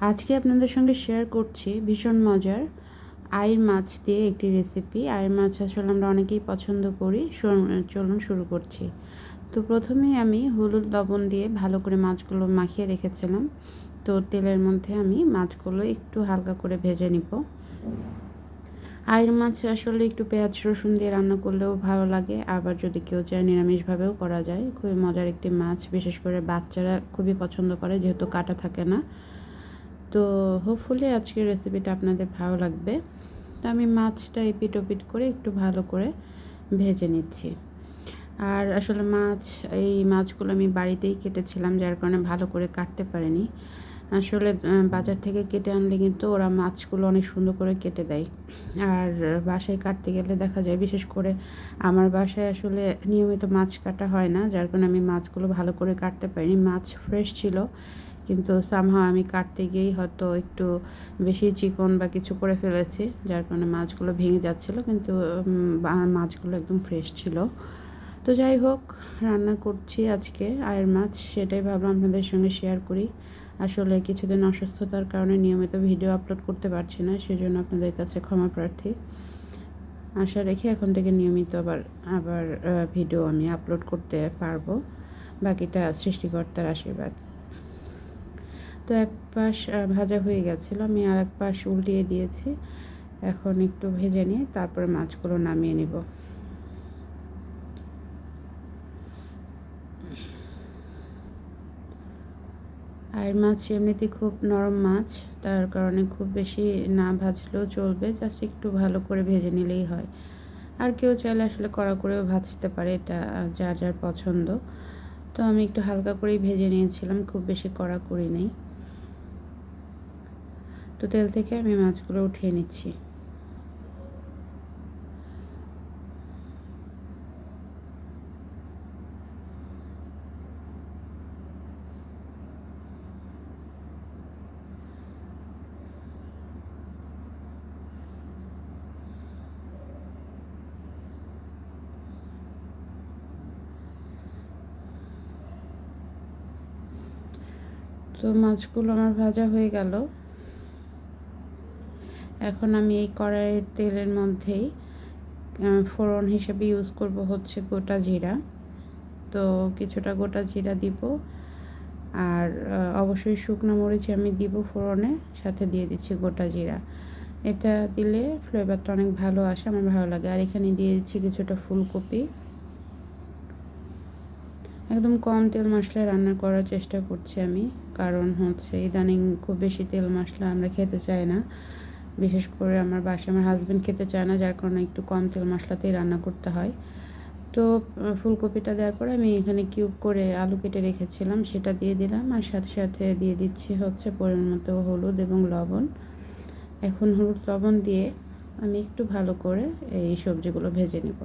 আজকে আপনাদের সঙ্গে শেয়ার করছি ভীষণ মজার আয়ের মাছ দিয়ে একটি রেসিপি আয়ের মাছ আসলে আমরা অনেকেই পছন্দ করি। চলুন শুরু করছি। তো প্রথমে আমি হলুদ লবণ দিয়ে ভালো করে মাছগুলো মাখিয়ে রেখেছিলাম। তো তেলের মধ্যে আমি মাছগুলো একটু হালকা করে ভেজে নিব। আয়ের মাছ আসলে একটু পেঁয়াজ, রসুন দিয়ে রান্না করলেও ভালো লাগে। আবার যদি কেউ চায় নিরামিষভাবেও করা যায়। খুবই মজার একটি মাছ। বিশেষ করে বাচ্চারা খুবই পছন্দ করে, যেহেতু কাটা থাকে না। তো হোপফুলি আজকের রেসিপিটা আপনাদের ভালো লাগবে। তো আমি মাছটা এপিট ওপিট করে একটু ভালো করে ভেজে নিচ্ছি। আর আসলে মাছ, এই মাছগুলো আমি বাড়িতেই কেটেছিলাম, যার কারণে ভালো করে কাটতে পারিনি। আসলে বাজার থেকে কেটে আনলে কিন্তু ওরা মাছগুলো অনেক সুন্দর করে কেটে দেয়। আর বাসায় কাটতে গেলে দেখা যায়, বিশেষ করে আমার বাসায় আসলে নিয়মিত মাছ কাটা হয় না, যার কারণে আমি মাছগুলো ভালো করে কাটতে পারিনি। মাছ ফ্রেশ ছিল কিন্তু সামহা আমি কাটতে গিয়েই হয়তো একটু বেশি চিকন বা কিছু করে ফেলেছি, যার কারণে মাছগুলো ভেঙে যাচ্ছিল, কিন্তু মাছগুলো একদম ফ্রেশ ছিল। তো যাই হোক, রান্না করছি আজকে আয়ের মাছ, সেটাই ভাবলাম আপনাদের সঙ্গে শেয়ার করি। আসলে কিছুদিন অসুস্থতার কারণে নিয়মিত ভিডিও আপলোড করতে পারছি না, সেজন্য আপনাদের কাছে ক্ষমা প্রার্থী। আশা রেখে এখন থেকে নিয়মিত আবার আবার ভিডিও আমি আপলোড করতে পারব। বাকিটা সৃষ্টিকর্তার আশীর্বাদ। তো এক পাশ ভাজা হয়ে গেছিল। আমি আর এক পাশ উল্টিয়ে দিয়েছি। এখন একটু ভেজে নিয়ে তারপরে মাছগুলো নামিয়ে নিব। আর মাছ এমনিতে খুব নরম মাছ, তার কারণে খুব বেশি না ভাজলেও চলবে জাস্ট একটু ভালো করে ভেজে নিলেই হয়। আর কেউ চাইলে আসলে কড়া করেও ভাজতে পারে, এটা যার যার পছন্দ। তো আমি একটু হালকা করেই ভেজে নিয়েছিলাম, খুব বেশি কড়া করি নেই। তো তেল থেকে আমি মাছগুলো উঠিয়ে নিচ্ছি। তো মাছগুলো আমার ভাজা হয়ে গেল। এখন আমি এই কড়াইয়ের তেলের মধ্যেই ফোড়ন হিসেবে ইউজ করব হচ্ছে গোটা জিরা। তো কিছুটা গোটা জিরা দিব। আর অবশ্যই শুকনো মরিচ আমি দিব ফোড়নে, সাথে দিয়ে দিচ্ছি গোটা জিরা। এটা দিলে ফ্লেভারটা অনেক ভালো আসে, আমার ভালো লাগে। আর এখানে দিয়ে দিচ্ছি কিছুটা ফুলকপি। একদম কম তেল মশলায় রান্না করার চেষ্টা করছি আমি, কারণ হচ্ছে ইদানিং খুব বেশি তেল মশলা আমরা খেতে চাই না। বিশেষ করে আমার বাসায় আমার হাজব্যান্ড খেতে চায় না, যার কারণে একটু কম তেল মশলাতেই রান্না করতে হয়। তো ফুলকপিটা দেওয়ার পরে আমি এখানে কিউব করে আলু কেটে রেখেছিলাম, সেটা দিয়ে দিলাম আর সাথে সাথে দিয়ে দিচ্ছি হচ্ছে পরিমাণ মতো হলুদ এবং লবণ। এখন হলুদ লবণ দিয়ে আমি একটু ভালো করে এই সবজিগুলো ভেজে নেব।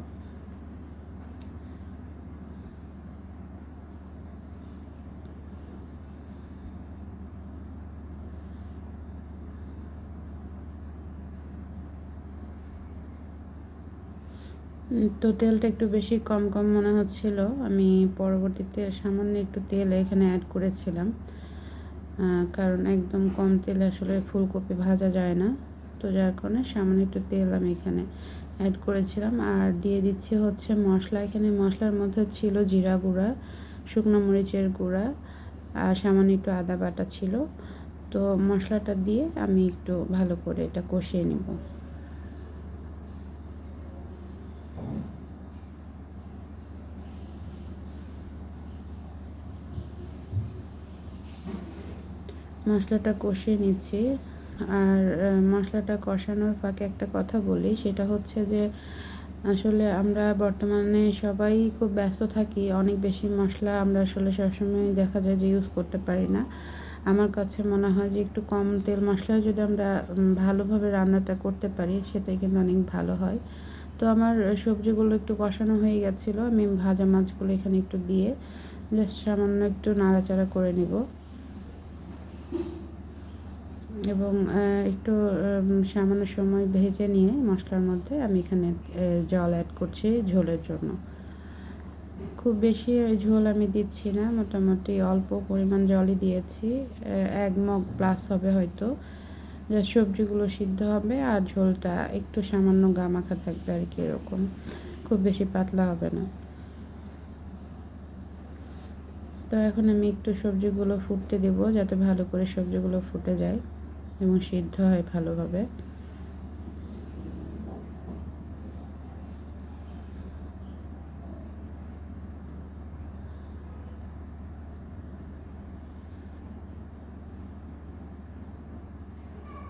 তো তেলটা একটু বেশি কম কম মনে হচ্ছিল। আমি পরবর্তীতে সামান্য একটু তেল এখানে অ্যাড করেছিলাম। কারণ একদম কম তেলে আসলে ফুলকপি ভাজা যায় না। তো যার কারণে সামান্য একটু তেল আমি এখানে অ্যাড করেছিলাম। আর দিয়ে দিচ্ছি হচ্ছে মশলা। এখানে মশলার মধ্যে ছিল জিরা গুঁড়া, শুকনো মরিচের গুঁড়া, আর সামান্য একটু আদা বাটা ছিল। তো মশলাটা দিয়ে আমি একটু ভালো করে এটা কষিয়ে নেব। মশলাটা কষিয়ে নিচ্ছি। আর মশলাটা কষানোর ফাঁকে একটা কথা বলি, সেটা হচ্ছে যে, আসলে আমরা বর্তমানে সবাই খুব ব্যস্ত থাকি, অনেক বেশি মশলা আমরা আসলে সবসময় দেখা যায় যে ইউজ করতে পারি না। আমার কাছে মনে হয় যে একটু কম তেল মশলা যদি আমরা ভালোভাবে রান্নাটা করতে পারি, সেটাই কিন্তু অনেক ভালো হয়। তো আমার সবজিগুলো একটু কষানো হয়ে গেছিল, আমি ভাজা মাছগুলো এখানে একটু দিয়ে, জাস্ট সামান্য একটু নাড়াচাড়া করে নিব। এবং একটু সামান্য সময় ভেজে নিয়ে মশলার মধ্যে আমি এখানে জল অ্যাড করছি ঝোলের জন্য। খুব বেশি ঝোল আমি দিচ্ছি না, মোটামুটি অল্প পরিমাণ জলই দিয়েছি। এক মগ প্লাস হবে হয়তো। যা সবজিগুলো সিদ্ধ হবে আর ঝোলটা একটু সামান্য গামাখা থাকবে আর কি এরকম। খুব বেশি পাতলা হবে না। তো এখন আমি একটু সবজিগুলো ফুটতে দেব যাতে ভালো করে সবজিগুলো ফুটে যায়। এবং সিদ্ধ হয় ভালোভাবে।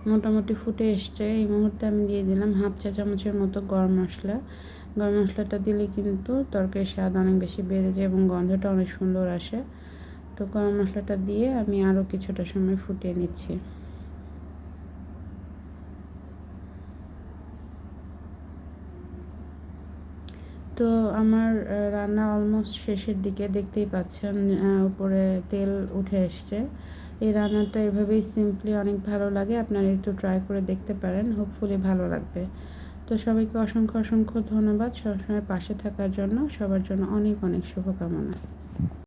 মোটামুটি ফুটে এসছে। এই মুহূর্তে আমি দিয়ে দিলাম হাফ চা চামচের মতো গরম মশলা। গরম মশলাটা দিলে কিন্তু তরকারির স্বাদ অনেক বেশি বেড়ে যায় এবং গন্ধটা অনেক সুন্দর আসে। তো গরম মশলাটা দিয়ে আমি আরও কিছুটা সময় ফুটিয়ে নিচ্ছি। তো আমার রান্না অলমোস্ট শেষের দিকে দেখতেই পাচ্ছেন উপরে তেল উঠে এসছে। এই রান্নাটা এভাবেই সিম্পলি অনেক ভালো লাগে, আপনারা একটু ট্রাই করে দেখতে পারেন হোপফুলি ভালো লাগবে। তো সবাইকে অসংখ্য অসংখ্য ধন্যবাদ, সবসময় পাশে থাকার জন্য, সবার জন্য অনেক অনেক শুভকামনা।